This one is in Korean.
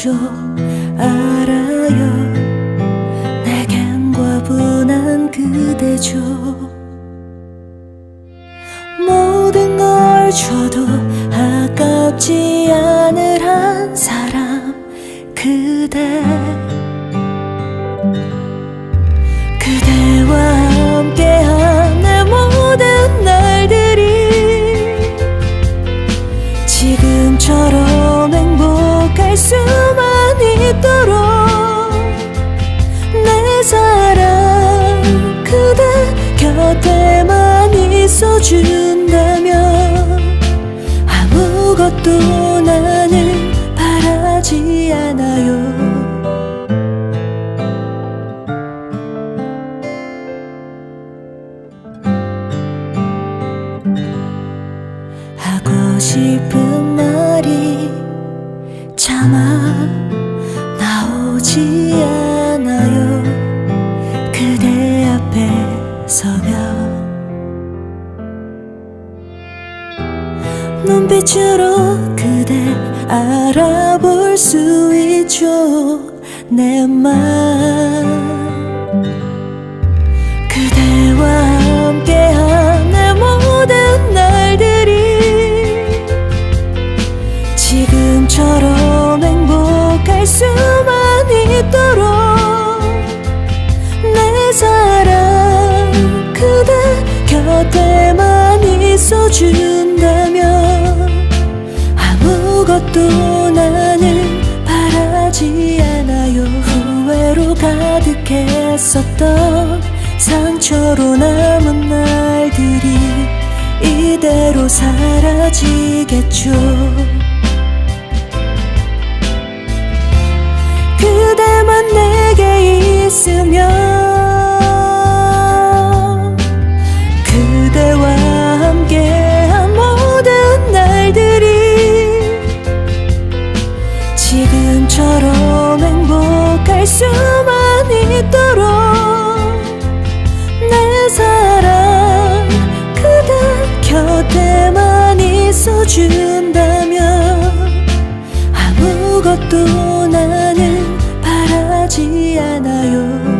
하죠 알아요. 내겐 과분한 그대죠. 모든 걸 줘도 아깝지 않을 한 사람 그대. 그대와 함께한 내 모든 날들이 지금처럼 곁에만 있어준다면 아무것도 나는 바라지 않아요. 하고 싶은 말이 차마 나오지 않아요. 그대 앞에 서면 눈빛으로 그대 알아볼 수 있죠. 내 맘. 그대와 함께한 내 모든 날들이 지금처럼 행복할 수만 있도록 내 사랑 그대 곁에만 있어준다 가득했었던 상처로 남은 날들이 이대로 사라지겠죠. 그대만 내게 있으면 준다면 아무것도 나는 바라지 않아요